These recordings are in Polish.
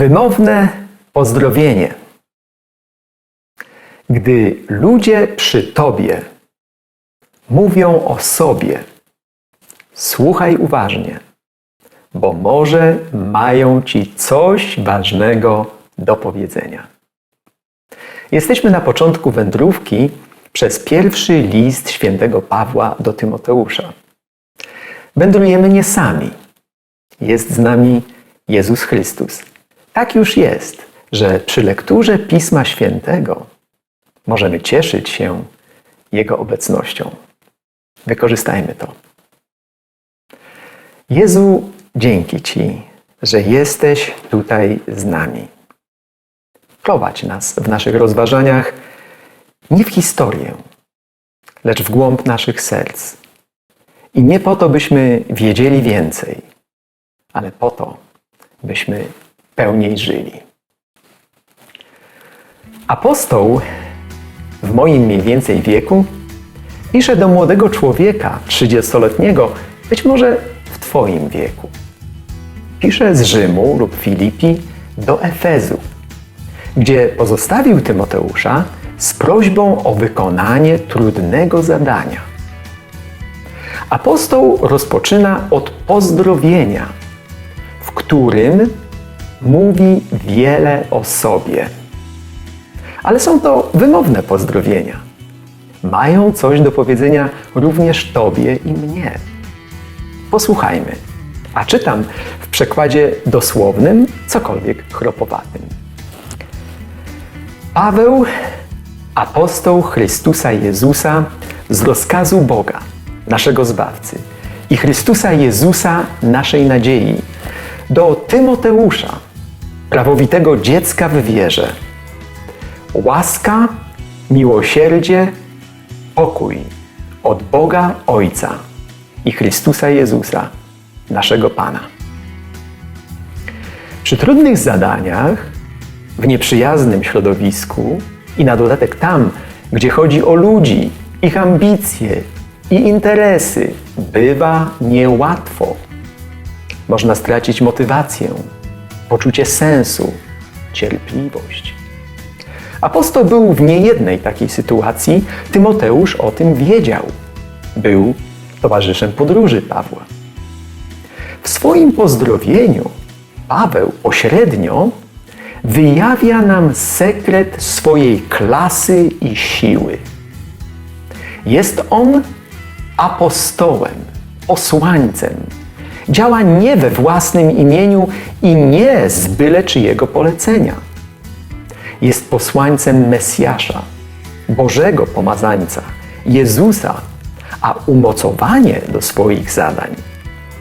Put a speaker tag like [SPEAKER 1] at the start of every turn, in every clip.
[SPEAKER 1] Wymowne pozdrowienie. Gdy ludzie przy Tobie mówią o sobie, słuchaj uważnie, bo może mają Ci coś ważnego do powiedzenia. Jesteśmy na początku wędrówki przez pierwszy list świętego Pawła do Tymoteusza. Wędrujemy nie sami. Jest z nami Jezus Chrystus. Tak już jest, że przy lekturze Pisma Świętego możemy cieszyć się Jego obecnością. Wykorzystajmy to. Jezu, dzięki Ci, że jesteś tutaj z nami. Prowadź nas w naszych rozważaniach nie w historię, lecz w głąb naszych serc. I nie po to, byśmy wiedzieli więcej, ale po to, byśmy pełniej żyli. Apostoł w moim mniej więcej wieku pisze do młodego człowieka, 30-letniego, być może w Twoim wieku. Pisze z Rzymu lub Filipi do Efezu, gdzie pozostawił Tymoteusza z prośbą o wykonanie trudnego zadania. Apostoł rozpoczyna od pozdrowienia, w którym mówi wiele o sobie. Ale są to wymowne pozdrowienia. Mają coś do powiedzenia również Tobie i mnie. Posłuchajmy. A czytam w przekładzie dosłownym, cokolwiek chropowatym. Paweł, apostoł Chrystusa Jezusa z rozkazu Boga, naszego Zbawcy, i Chrystusa Jezusa, naszej nadziei, do Tymoteusza, prawowitego dziecka w wierze. Łaska, miłosierdzie, pokój od Boga Ojca i Chrystusa Jezusa, naszego Pana. Przy trudnych zadaniach, w nieprzyjaznym środowisku i na dodatek tam, gdzie chodzi o ludzi, ich ambicje i interesy, bywa niełatwo. Można stracić motywację, poczucie sensu, cierpliwość. Apostoł był w niejednej takiej sytuacji, Tymoteusz o tym wiedział. Był towarzyszem podróży Pawła. W swoim pozdrowieniu Paweł pośrednio wyjawia nam sekret swojej klasy i siły. Jest on apostołem, posłańcem. Działa nie we własnym imieniu i nie z byle czyjego polecenia. Jest posłańcem Mesjasza, Bożego pomazańca, Jezusa, a umocowanie do swoich zadań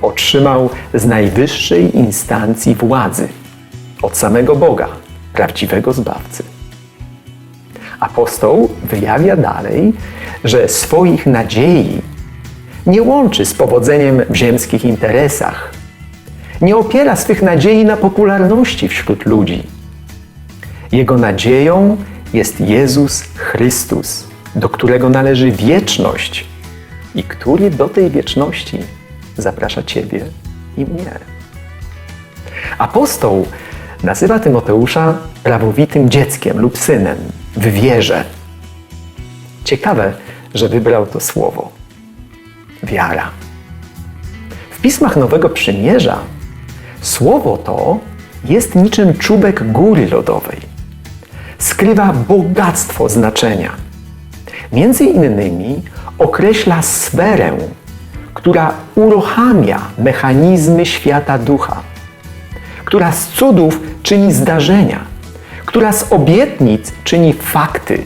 [SPEAKER 1] otrzymał z najwyższej instancji władzy, od samego Boga, prawdziwego Zbawcy. Apostoł wyjawia dalej, że swoich nadziei nie łączy z powodzeniem w ziemskich interesach. Nie opiera swych nadziei na popularności wśród ludzi. Jego nadzieją jest Jezus Chrystus, do którego należy wieczność i który do tej wieczności zaprasza Ciebie i mnie. Apostoł nazywa Tymoteusza prawowitym dzieckiem lub synem w wierze. Ciekawe, że wybrał to słowo wiara. W pismach Nowego Przymierza słowo to jest niczym czubek góry lodowej. Skrywa bogactwo znaczenia. Między innymi określa sferę, która uruchamia mechanizmy świata ducha, która z cudów czyni zdarzenia, która z obietnic czyni fakty,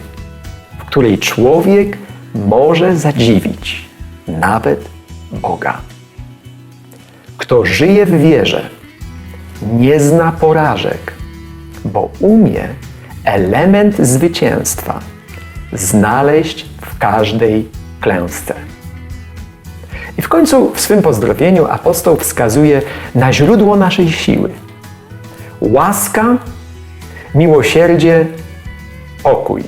[SPEAKER 1] w której człowiek może zadziwić nawet Boga. Kto żyje w wierze, nie zna porażek, bo umie element zwycięstwa znaleźć w każdej klęsce. I w końcu w swym pozdrowieniu apostoł wskazuje na źródło naszej siły. Łaska, miłosierdzie, pokój.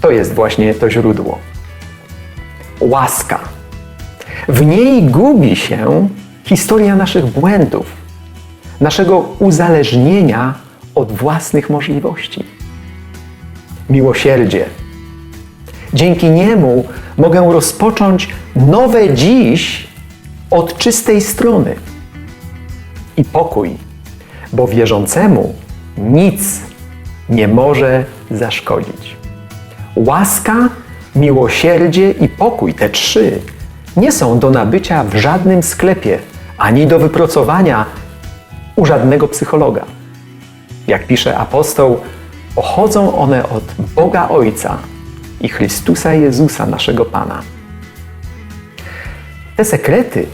[SPEAKER 1] To jest właśnie to źródło łaska. W niej gubi się historia naszych błędów, naszego uzależnienia od własnych możliwości. Miłosierdzie. Dzięki niemu mogę rozpocząć nowe dziś od czystej strony. I pokój, bo wierzącemu nic nie może zaszkodzić. Łaska, miłosierdzie i pokój, te trzy, nie są do nabycia w żadnym sklepie, ani do wypracowania u żadnego psychologa. Jak pisze apostoł, pochodzą one od Boga Ojca i Chrystusa Jezusa, naszego Pana. Te sekrety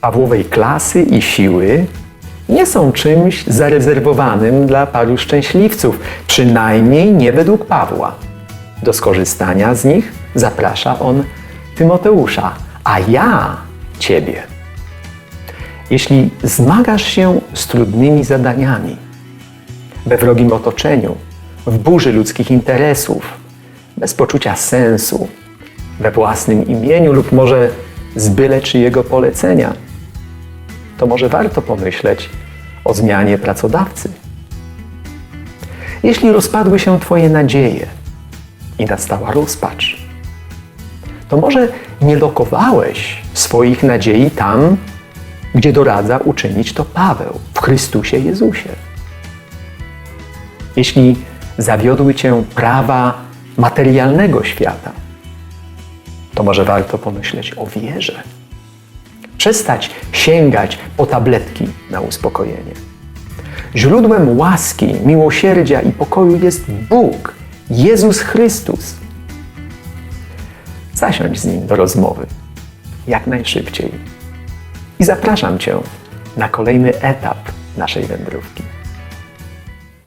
[SPEAKER 1] Pawłowej klasy i siły nie są czymś zarezerwowanym dla paru szczęśliwców, przynajmniej nie według Pawła. Do skorzystania z nich zaprasza on Tymoteusza, a ja Ciebie. Jeśli zmagasz się z trudnymi zadaniami, we wrogim otoczeniu, w burzy ludzkich interesów, bez poczucia sensu, we własnym imieniu lub może z byle czyjego polecenia, to może warto pomyśleć o zmianie pracodawcy. Jeśli rozpadły się Twoje nadzieje i nastała rozpacz, to może nie lokowałeś swoich nadziei tam, gdzie doradza uczynić to Paweł w Chrystusie Jezusie. Jeśli zawiodły Cię prawa materialnego świata, to może warto pomyśleć o wierze. Przestać sięgać po tabletki na uspokojenie. Źródłem łaski, miłosierdzia i pokoju jest Bóg, Jezus Chrystus. Zasiądź z Nim do rozmowy jak najszybciej. I zapraszam Cię na kolejny etap naszej wędrówki.